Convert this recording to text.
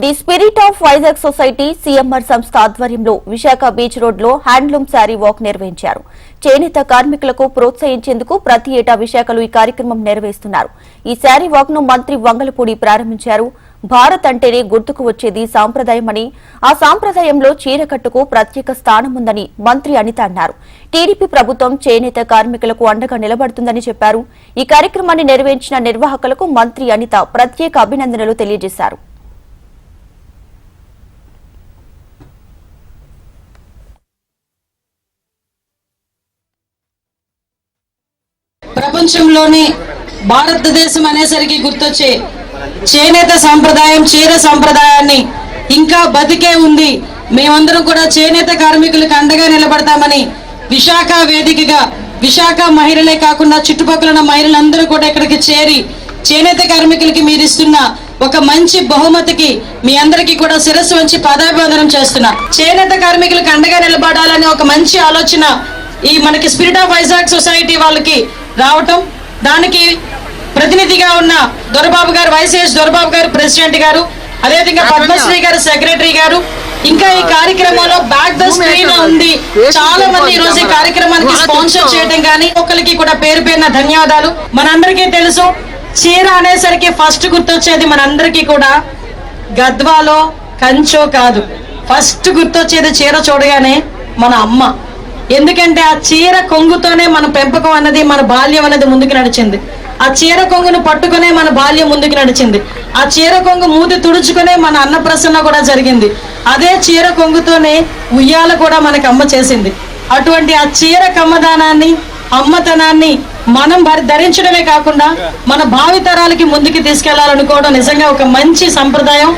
The spirit of Vizag society CMR సంస్థ ఆధ్వర్యంలో Visakha beach రోడ్లో హ్యాండ్లూమ్ శారీ వాక్ నిర్వహించారు. చేనేత కార్మికులకు ప్రోత్సహించేందుకు ప్రతి ఏటా విశాఖలో ఈ కార్యక్రమం నిర్వహిస్తున్నారు ఈ శారీ వాక్ను మంత్రి వంగలపూడి ప్రారంభించారు. భారత్ అంటేనే గుర్తుకు వచ్చేది సాంప్రదాయమని ఆ సాంప్రదాయంలో చీరకట్టుకు ప్రత్యేక స్థానం ఉందని మంత్రి అనిత అన్నారు. టీడీపీ ప్రభుత్వం చేనేత కార్మికులకు అండగా నిలబడుతుందని చెప్పారు. ఈ కార్యక్రమాన్ని నిర్వహించిన నిర్వాహకులకు మంత్రి అనిత ప్రత్యేక అభినందనలు తెలియజేశారు. ప్రపంచంలోనే భారతదేశం అనేసరికి గుర్తొచ్చే చేనేత సాంప్రదాయం చీర సాంప్రదాయాన్ని ఇంకా బతికే ఉంది. మేమందరం కూడా చేనేత కార్మికులకు అండగా నిలబడతామని విశాఖ వేదికగా విశాఖ మహిళలే కాకుండా చుట్టుపక్కల ఉన్న మహిళలందరూ కూడా ఇక్కడికి చేరి చేనేత కార్మికులకి మీరు ఇస్తున్న ఒక మంచి బహుమతికి మీ అందరికీ కూడా శిరస్సు వంచి పదాభివందనం చేస్తున్నా. చేనేత కార్మికులకు అండగా నిలబడాలని ఒక మంచి ఆలోచన ఈ మనకి స్పిరిట్ ఆఫ్ వైజాగ్ సొసైటీ వాళ్ళకి రావటం దానికి ప్రతినిధిగా ఉన్న దొరబాబు గారు వైసీఎస్ దొరబాబు గారు ప్రెసిడెంట్ గారు అదేవిధంగా పద్మశ్రీ గారు సెక్రటరీ గారు ఇంకా ఈ కార్యక్రమంలో బ్యాక్ ద స్క్రీన్ ఉంది. చాలా మంది ఈ రోజు ఈ కార్యక్రమానికి స్పాన్సర్ చేయడం కానీ ఒక్కరికి కూడా పేరు పేరున ధన్యవాదాలు. మనందరికీ తెలుసు చీర అనేసరికి ఫస్ట్ గుర్తొచ్చేది మనందరికీ కూడా గద్వాలో కంచో కాదు. ఫస్ట్ గుర్తొచ్చేది చీర చూడగానే మన అమ్మ. ఎందుకంటే ఆ చీర కొంగుతోనే మన పెంపకం అన్నది మన బాల్యం అనేది ముందుకు నడిచింది. ఆ చీర కొంగును పట్టుకునే మన బాల్యం ముందుకు నడిచింది. ఆ చీర కొంగు మూతి తుడుచుకునే మన అన్నప్రసన్న కూడా జరిగింది. అదే చీర కొంగుతోనే ఉయ్యాల కూడా మనకు అమ్మ చేసింది. అటువంటి ఆ చీర కమ్మదానాన్ని అమ్మతనాన్ని మనం ధరించడమే కాకుండా మన భావితరాలకి ముందుకు తీసుకెళ్ళాలనుకోవడం నిజంగా ఒక మంచి సంప్రదాయం.